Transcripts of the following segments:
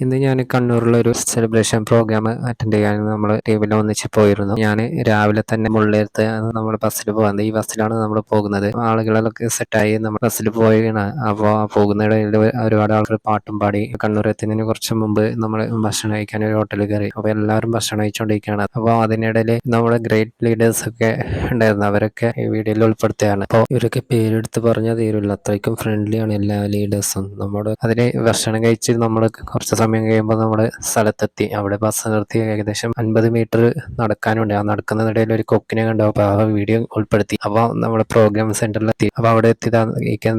ഇന്ന് ഞാൻ കണ്ണൂരിലെ ഒരു സെലിബ്രേഷൻ പ്രോഗ്രാം അറ്റൻഡ് ചെയ്യാൻ നമ്മൾ ടീമിൽ ഒന്നിച്ച് പോയിരുന്നു. ഞാൻ രാവിലെ തന്നെ മുള്ളേർത്ത് നമ്മൾ ബസ്സിൽ പോകുന്നത് ഈ ബസ്സിലാണ് നമ്മൾ പോകുന്നത്. ആളുകളൊക്കെ സെറ്റായി നമ്മൾ ബസ്സിൽ പോയാണ് അപ്പോൾ പോകുന്നിടയിൽ ഒരുപാട് ആൾക്കാർ പാട്ടും പാടി കണ്ണൂർ എത്തുന്നതിന് കുറച്ച് മുമ്പ് നമ്മൾ ഭക്ഷണം കഴിക്കാൻ ഒരു ഹോട്ടലിൽ കയറി. അപ്പോൾ എല്ലാവരും ഭക്ഷണം കഴിച്ചുകൊണ്ടിരിക്കുകയാണ് അപ്പോൾ അതിനിടയിൽ നമ്മുടെ ഗ്രേറ്റ് ലീഡേഴ്സ് ഒക്കെ ഉണ്ടായിരുന്നു. അവരൊക്കെ ഈ വീഡിയോയിൽ ഉൾപ്പെടുത്തുകയാണ്. അപ്പോൾ ഇവരൊക്കെ പേരെടുത്ത് പറഞ്ഞാൽ തീരുമില്ല അത്രയ്ക്കും ഫ്രണ്ട്ലിയാണ് എല്ലാ ലീഡേഴ്സും നമ്മുടെ അതിന് ഭക്ഷണം കഴിച്ച് നമ്മൾ കുറച്ച് സമയം കഴിയുമ്പോൾ നമ്മൾ സ്ഥലത്തെത്തി. അവിടെ ബസ് നിർത്തി ഏകദേശം അൻപത് മീറ്റർ നടക്കാനുണ്ട്. ആ നടക്കുന്നതിനിടയിൽ ഒരു കൊക്കിനെ കണ്ടു. അപ്പോൾ ആ വീഡിയോ ഉൾപ്പെടുത്തി. അപ്പോൾ നമ്മുടെ പ്രോഗ്രാം സെന്ററിലെത്തി അപ്പോൾ അവിടെ എത്തി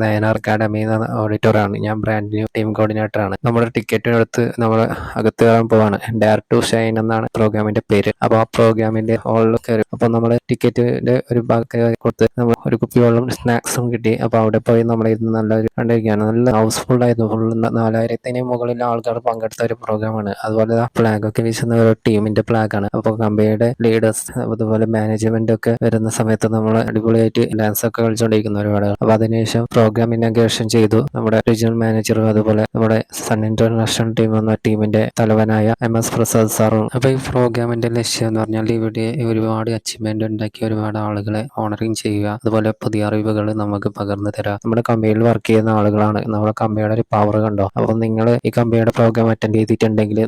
നയനാർ അക്കാഡമി എന്ന ഓഡിറ്റോറാണ് ഞാൻ ബ്രാൻഡ് ന്യൂ ടീം കോർഡിനേറ്റർ ആണ്. നമ്മുടെ ടിക്കറ്റിനടുത്ത് നമ്മൾ അകത്ത് കയറാൻ പോവാണ്. ഡയർ ടു ഷൈൻ എന്നാണ് പ്രോഗ്രാമിന്റെ പേര്. അപ്പോൾ ആ പ്രോഗ്രാമിന്റെ ഹോളിൽ കയറി. അപ്പോൾ നമ്മുടെ ടിക്കറ്റിന്റെ ഒരു ഭാഗത്ത് കൊടുത്ത് നമ്മൾ ഒരു കുപ്പി വെള്ളം സ്നാക്സും കിട്ടി. അപ്പോൾ അവിടെ പോയി നമ്മൾ ഇരുന്ന് നല്ലൊരു കണ്ടിരിക്കുകയാണ് നല്ല ഹൗസ്ഫുൾ ആയിരുന്നു. ഫുൾ നാലായിരത്തിന് മുകളിൽ ആൾക്കാർ പങ്കെടുത്ത ഒരു പ്രോഗ്രാമാണ് അതുപോലെ ആ ഫ്ലാഗ് ഒക്കെ വീശുന്ന ഒരു ടീമിന്റെ ഫ്ലാഗ് ആണ്. അപ്പോൾ കമ്പനിയുടെ ലീഡേഴ്സ് അതുപോലെ മാനേജ്മെന്റ് ഒക്കെ വരുന്ന സമയത്ത് നമ്മൾ അടിപൊളിയായിട്ട് ഡാൻസ് ഒക്കെ കളിച്ചുകൊണ്ടിരിക്കുന്ന ഒരുപാട് അപ്പോൾ അതിനുശേഷം പ്രോഗ്രാം ഇനാഗ്രേഷൻ ചെയ്തു. നമ്മുടെ റീജിയണൽ മാനേജറും അതുപോലെ നമ്മുടെ സൺ ഇന്റർനാഷണൽ ടീം എന്ന ടീമിന്റെ തലവനായ എം എസ് പ്രസാദ് സാറും അപ്പോൾ ഈ പ്രോഗ്രാമിന്റെ ലക്ഷ്യം എന്ന് പറഞ്ഞാൽ ഇവിടെ ഒരുപാട് അച്ചീവ്മെന്റ് ഉണ്ടാക്കി ഒരുപാട് ആളുകളെ ഓണറിങ് ചെയ്യുക. അതുപോലെ പുതിയ അറിവുകൾ നമുക്ക് പകർന്നു തരാം. നമ്മുടെ കമ്പനിയിൽ വർക്ക് ചെയ്യുന്ന ആളുകളാണ്. നമ്മുടെ കമ്പനിയുടെ ഒരു പവർ കണ്ടോ? അപ്പോൾ നിങ്ങൾ ഈ കമ്പനിയുടെ പ്രോഗ്രാം അറ്റൻഡ് ചെയ്തിട്ടുണ്ടെങ്കിൽ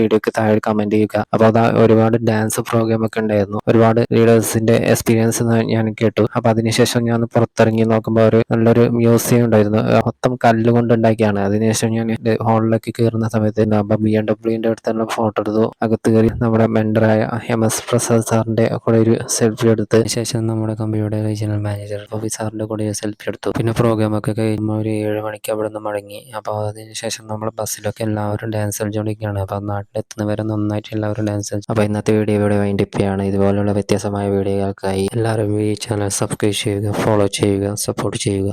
വീഡിയോക്ക് താഴെ കമന്റ് ചെയ്യുക. അപ്പോൾ അതാ ഒരുപാട് ഡാൻസ് പ്രോഗ്രാം ഒക്കെ ഉണ്ടായിരുന്നു. ഒരുപാട് ലീഡേഴ്സിന്റെ എക്സ്പീരിയൻസ് ഞാൻ കേട്ടു. അപ്പൊ അതിനുശേഷം ഞാൻ പുറത്തിറങ്ങി നോക്കുമ്പോൾ ഒരു നല്ലൊരു മ്യൂസിയം ഉണ്ടായിരുന്നു. മൊത്തം കല്ലുകൊണ്ട് ഉണ്ടാക്കിയാണ് അതിനുശേഷം ഞാൻ ഹാളിലേക്ക് കയറുന്ന സമയത്ത് അപ്പൊ ബി എം ഡബ്ല്യുവിന്റെ അടുത്തുള്ള ഫോട്ടോ എടുത്തു. അകത്ത് കയറി നമ്മുടെ മെന്ററായ എം എസ് പ്രസാദ് സാറിന്റെ കൂടെ ഒരു സെൽഫി എടുത്ത്. ശേഷം നമ്മുടെ കമ്പനിയുടെ റീജിയണൽ മാനേജർ പവി സാറിന്റെ കൂടെ ഒരു സെൽഫി എടുത്തു. പിന്നെ പ്രോഗ്രാം ഒക്കെ കഴിയുമ്പോൾ ഒരു ഏഴ് മണിക്ക് അവിടെ നിന്ന് മടങ്ങി. അപ്പോൾ അതിനുശേഷം നമ്മൾ ബസ്സിലൊക്കെ എല്ലാവരും ഡാൻസ് കളിച്ചുകൊണ്ടിരിക്കുകയാണ് അപ്പോൾ നാട്ടിലെത്തുന്നവരെ നന്നായിട്ട് എല്ലാവരും ഡാൻസ് കളിച്ചു അപ്പോൾ ഇന്നത്തെ വീഡിയോ ഇവിടെ വൈൻഡിപ്പിയാണ് ഇതുപോലുള്ള വ്യത്യസ്തമായ വീഡിയോകൾക്കായി എല്ലാവരും ഈ ചാനൽ സബ്സ്ക്രൈബ് ചെയ്യുക ഫോളോ ചെയ്യുക സപ്പോർട്ട് ചെയ്യുക.